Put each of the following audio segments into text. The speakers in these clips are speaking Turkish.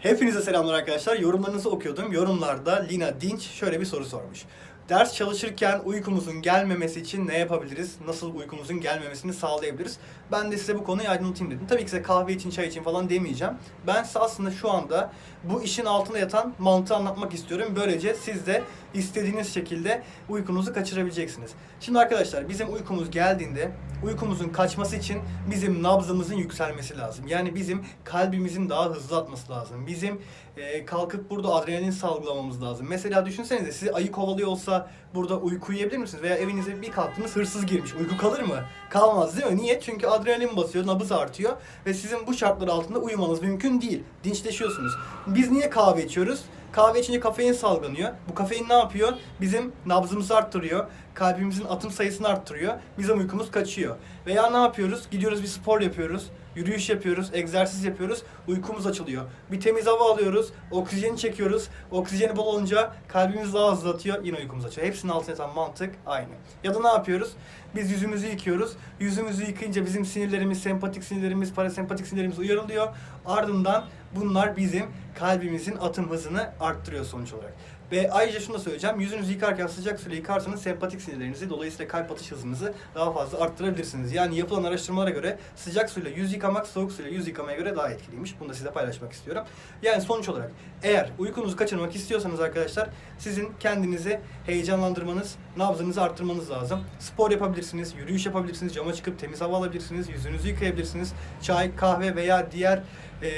Hepinize selamlar arkadaşlar. Yorumlarınızı okuyordum. Yorumlarda Lina Dinç şöyle bir soru sormuş. Ders çalışırken uykumuzun gelmemesi için ne yapabiliriz? Nasıl uykumuzun gelmemesini sağlayabiliriz? Ben de size bu konuyu aydınlatayım dedim. Tabii ki size kahve için, çay için falan demeyeceğim. Ben size aslında şu anda bu işin altında yatan mantığı anlatmak istiyorum. Böylece siz de istediğiniz şekilde uykunuzu kaçırabileceksiniz. Şimdi arkadaşlar bizim uykumuz geldiğinde uykumuzun kaçması için bizim nabzımızın yükselmesi lazım. Yani bizim kalbimizin daha hızlı atması lazım. Bizim e, kalkıp burada adrenalin salgılamamız lazım. Mesela düşünsenize sizi ayı kovalıyor olsa burada uyku uyuyabilir misiniz? Veya evinize bir kalktınız hırsız girmiş. Uyku kalır mı? Kalmaz değil mi? Niye? Çünkü adrenalin basıyor, nabız artıyor ve sizin bu şartlar altında uyumanız mümkün değil. Dinçleşiyorsunuz. Biz niye kahve içiyoruz? Kahve içince kafein salgınıyor. Bu kafein ne yapıyor? Bizim nabzımızı arttırıyor. Kalbimizin atım sayısını arttırıyor. Bizim uykumuz kaçıyor. Veya ne yapıyoruz? Gidiyoruz bir spor yapıyoruz. Yürüyüş yapıyoruz, egzersiz yapıyoruz, uykumuz açılıyor. Bir temiz hava alıyoruz, oksijeni çekiyoruz. Oksijeni bol olunca kalbimiz daha hızlı atıyor, yine uykumuz açıyor. Hepsinin altına yatan mantık aynı. Ya da ne yapıyoruz? Biz yüzümüzü yıkıyoruz. Yüzümüzü yıkayınca bizim sinirlerimiz, sempatik sinirlerimiz, parasempatik sinirlerimiz uyarılıyor. Ardından bunlar bizim kalbimizin atım hızını arttırıyor sonuç olarak. Ve ayrıca şunu da söyleyeceğim. Yüzünüzü yıkarken sıcak suyla yıkarsanız sempatik sinirlerinizi dolayısıyla kalp atış hızınızı daha fazla arttırabilirsiniz. Yani yapılan araştırmalara göre sıcak suyla yüz yıkamak soğuk suyla yüz yıkamaya göre daha etkiliymiş. Bunu da size paylaşmak istiyorum. Yani sonuç olarak eğer uykunuzu kaçırmak istiyorsanız arkadaşlar sizin kendinizi heyecanlandırmanız, nabzınızı arttırmanız lazım. Spor yapabilirsiniz, yürüyüş yapabilirsiniz, cama çıkıp temiz hava alabilirsiniz, yüzünüzü yıkayabilirsiniz. Çay, kahve veya diğer e,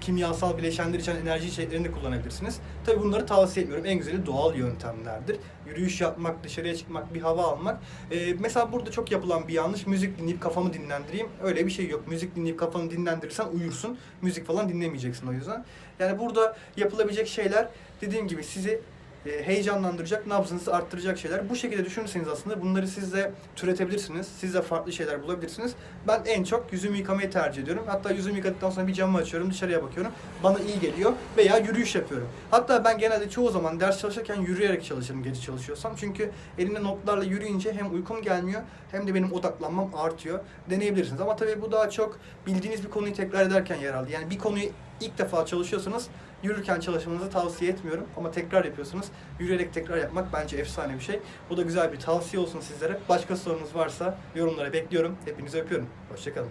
kimyasal bileşenler içeren enerji içeceklerini de kullanabilirsiniz. Tabii bunları tavsiye etmiyorum. En güzeli doğal yöntemlerdir. Yürüyüş yapmak, dışarıya çıkmak, bir hava almak. E, mesela burada çok yapılan bir yanlış. Müzik dinleyip kafamı dinlendireyim. Öyle bir şey yok. Müzik dinleyip kafanı dinlendirirsen uyursun. Müzik falan dinlemeyeceksin o yüzden. Yani burada yapılabilecek şeyler dediğim gibi sizi e, heyecanlandıracak, nabzınızı arttıracak şeyler. Bu şekilde düşünürseniz aslında bunları siz de türetebilirsiniz. Siz de farklı şeyler bulabilirsiniz. Ben en çok yüzümü yıkamayı tercih ediyorum. Hatta yüzümü yıkadıktan sonra bir camı açıyorum, dışarıya bakıyorum. Bana iyi geliyor veya yürüyüş yapıyorum. Hatta ben genelde çoğu zaman ders çalışırken yürüyerek çalışırım gece çalışıyorsam. Çünkü elimde notlarla yürüyünce hem uykum gelmiyor hem de benim odaklanmam artıyor. Deneyebilirsiniz. Ama tabii bu daha çok bildiğiniz bir konuyu tekrar ederken yer aldı. Yani bir konuyu ilk defa çalışıyorsanız yürürken çalışmanızı tavsiye etmiyorum ama tekrar yapıyorsunuz. Yürüyerek tekrar yapmak bence efsane bir şey. Bu da güzel bir tavsiye olsun sizlere. Başka sorunuz varsa yorumlara bekliyorum. Hepinizi öpüyorum. Hoşçakalın.